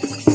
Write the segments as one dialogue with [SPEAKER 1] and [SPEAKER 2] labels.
[SPEAKER 1] Thank you.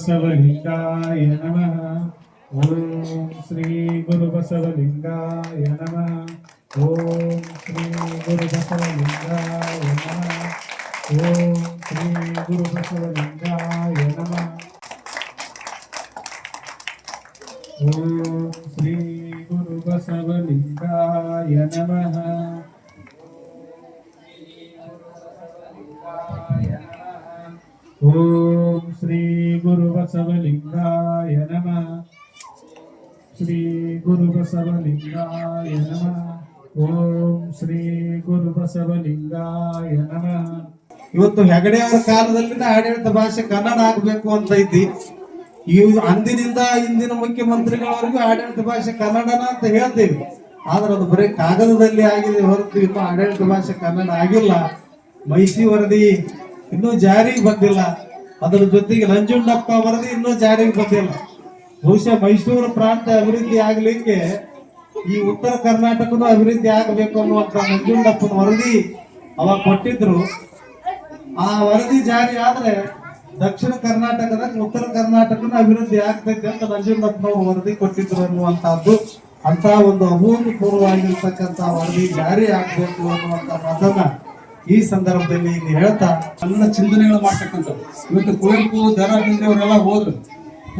[SPEAKER 1] ಗುರು ಬಸವಲಿಂಗಾಯ ನಮಃ ಓಂ ಶ್ರೀ ಗುರು ಬಸವಲಿಂಗಾಯ ನಮಃ ಓಂ ಶ್ರೀ ಗುರು ಬಸವಲಿಂಗಾಯ ನಮಃ ಓಂ ಶ್ರೀ ಗುರು ಬಸವಲಿಂಗಾಯ ನಮಃ ಓಂ ಶ್ರೀ ಗುರು ಬಸವಲಿಂಗಾಯ ನಮಃ ಓಂ ಶ್ರೀ ಗುರು ಬಸವಲಿಂಗಾಯ ನಮಃ ಶ್ರೀ ಗುರು ಬಸವಲಿಂಗಾಯ ಓಂ ಶ್ರೀ ಗುರು ಬಸವಲಿಂಗಾಯ
[SPEAKER 2] ಇವತ್ತು ಹೆಗಡೆ ಅವರ ಕಾಲದಲ್ಲಿನ ಆಡಳಿತ ಭಾಷೆ ಕನ್ನಡ ಆಗಬೇಕು ಅಂತ ಐತಿ. ಈ ಅಂದಿನಿಂದ ಇಂದಿನ ಮುಖ್ಯಮಂತ್ರಿಗಳವರೆಗೂ ಆಡಳಿತ ಭಾಷೆ ಕನ್ನಡನ ಅಂತ ಹೇಳ್ತೀವಿ. ಆದ್ರೆ ಅದು ಬರೀ ಕಾಗದದಲ್ಲಿ ಆಗಿದೆ ಹೊರತು ಇನ್ನು ಆಡಳಿತ ಭಾಷೆ ಕನ್ನಡ ಆಗಿಲ್ಲ. ಮೈಸಿ ವರದಿ ಇನ್ನೂ ಜಾರಿಗೆ ಬಂದಿಲ್ಲ. ಅದರ ಜೊತೆಗೆ ನಂಜುಂಡಪ್ಪ ವರದಿ ಇನ್ನೂ ಜಾರಿಗೆ ಬಂದಿಲ್ಲ. ಬಹುಶಃ ಮೈಸೂರು ಪ್ರಾಂತ ಅಭಿವೃದ್ಧಿ ಆಗ್ಲಿಕ್ಕೆ ಈ ಉತ್ತರ ಕರ್ನಾಟಕನು ಅಭಿವೃದ್ಧಿ ಆಗಬೇಕು ಅನ್ನುವಂತ ನಂಜುಂಡಪ್ಪನ ವರದಿ ಅವಾಗ ಕೊಟ್ಟಿದ್ರು. ಆ ವರದಿ ಜಾರಿ ಆದ್ರೆ ದಕ್ಷಿಣ ಕರ್ನಾಟಕದ ಉತ್ತರ ಕರ್ನಾಟಕನ ಅಭಿವೃದ್ಧಿ ಆಗ್ತೈತೆ ಅಂತ ನಂಜುಂಡಪ್ಪನವರು ವರದಿ ಕೊಟ್ಟಿದ್ರು ಅನ್ನುವಂತಹದ್ದು ಅಂತ ಒಂದು ಅಭೂತಪೂರ್ವವಾಗಿರ್ತಕ್ಕಂತ ವರದಿ ಜಾರಿ ಆಗ್ಬೇಕು ಅನ್ನುವಂತ ಮಾತನ್ನ ಈ ಸಂದರ್ಭದಲ್ಲಿ ಇಲ್ಲಿ ಹೇಳ್ತಾ
[SPEAKER 3] ಎಲ್ಲ ಚಿಂತನೆಗಳು ಮಾಡ್ತಕ್ಕಂಥದ್ದು ಇವತ್ತು ಕುವೆಂಪು ದರ ಬೇಂದ್ರೆ ಅವರೆಲ್ಲ ಹೋದ್ರು.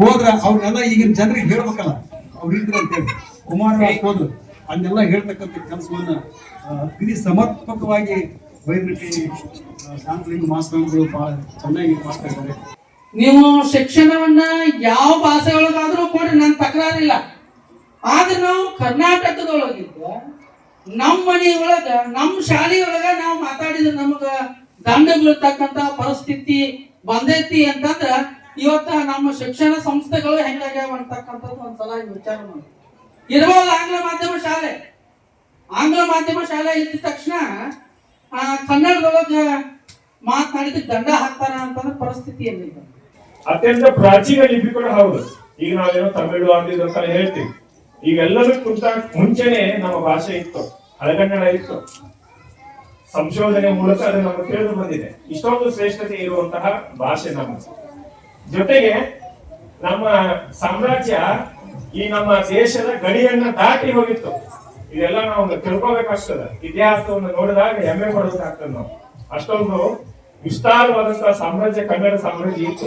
[SPEAKER 3] ಹೋದ್ರ ಅವ್ರನ್ನೆಲ್ಲ ಈಗಿನ ಜನರಿಗೆ ಹೇಳ್ಬೇಕಲ್ಲ. ಅವ್ರು ಇದ್ರು ಅಂತೇಳಿ ಕುಮಾರ ಹೋದ್ರು. ಅದನ್ನೆಲ್ಲ ಹೇಳ್ತಕ್ಕಂಥ ಕೆಲಸವನ್ನ ಇಡೀ ಸಮರ್ಪಕವಾಗಿ ಬೈರಟ್ಟಿ ಶಾಂತಲಿಂಗ ಮಾಸ್ತರ್ಗಳು ಬಹಳ ಚೆನ್ನಾಗಿ ಮಾಡ್ತಾ ಇದ್ದಾರೆ.
[SPEAKER 4] ನೀವು ಶಿಕ್ಷಣವನ್ನ ಯಾವ ಭಾಷೆ ಒಳಗಾದ್ರೂ ಕೊಡ್ರಿ ನನ್ ತಕರಾರಿಲ್ಲ. ಆದ್ರೆ ನಾವು ಕರ್ನಾಟಕದೊಳಗಿದ್ದ ನಮ್ಮ ಮನೆ ಒಳಗ ನಮ್ಮ ಶಾಲೆಯೊಳಗ ನಾವು ಮಾತಾಡಿದ್ರೆ ನಮಗ ದಂಡ ಬೀಳ್ತಕ್ಕಂತ ಪರಿಸ್ಥಿತಿ ಬಂದೈತಿ ಅಂತಂದ್ರ ಇವತ್ತ ನಮ್ಮ ಶಿಕ್ಷಣ ಸಂಸ್ಥೆಗಳು ಹೆಂಗಾಗ್ಯಾವ ಅಂತಕ್ಕಂಥದ್ದು ಒಂದ್ಸಲ ವಿಚಾರ ಮಾಡಿ ಇರ್ಬೋದು ಆಂಗ್ಲ ಮಾಧ್ಯಮ ಶಾಲೆ? ಆಂಗ್ಲ ಮಾಧ್ಯಮ ಶಾಲೆ ಇದ್ದ ತಕ್ಷಣ ಆ, ಕನ್ನಡದೊಳಗ ಮಾತನಾಡಿದ ದಂಡ ಹಾಕ್ತಾರ ಅಂತಂದ್ರೆ ಪರಿಸ್ಥಿತಿ ಏನಿಲ್ಲ.
[SPEAKER 5] ಅತ್ಯಂತ ಪ್ರಾಚೀನ ಲಿಪಿ ಕೂಡ ಹೌದು. ಈಗ ನಾವೇನೋ ತಮಿಳು ಅಂತ ಹೇಳ್ತೀವಿ. ಈಗ ಎಲ್ಲದಕ್ಕಿಂತ ಮುಂಚೆನೆ ನಮ್ಮ ಭಾಷೆ ಇತ್ತು, ಹಳಗನ್ನಡ ಇತ್ತು. ಸಂಶೋಧನೆ ಮೂಲಕ ಅದು ನಮಗೆ ತಿಳಿದು ಬಂದಿದೆ. ಇಷ್ಟೊಂದು ಶ್ರೇಷ್ಠತೆ ಇರುವಂತಹ ಭಾಷೆ ನಮ್ಮ ಜೊತೆಗೆ ನಮ್ಮ ಸಾಮ್ರಾಜ್ಯ ಈ ನಮ್ಮ ದೇಶದ ಗಡಿಯನ್ನ ದಾಟಿ ಹೋಗಿತ್ತು. ಇದೆಲ್ಲ ನಾವು ತಿಳ್ಕೋಬೇಕಾಗ್ತದೆ ಇತಿಹಾಸವನ್ನು ನೋಡಿದಾಗ ಹೆಮ್ಮೆ ಪಡೋದಾಗ್ತದೆ ನಾವು. ಅಷ್ಟೊಂದು ವಿಸ್ತಾರವಾದಂತಹ ಸಾಮ್ರಾಜ್ಯ ಕನ್ನಡ ಸಾಮ್ರಾಜ್ಯ ಇತ್ತು.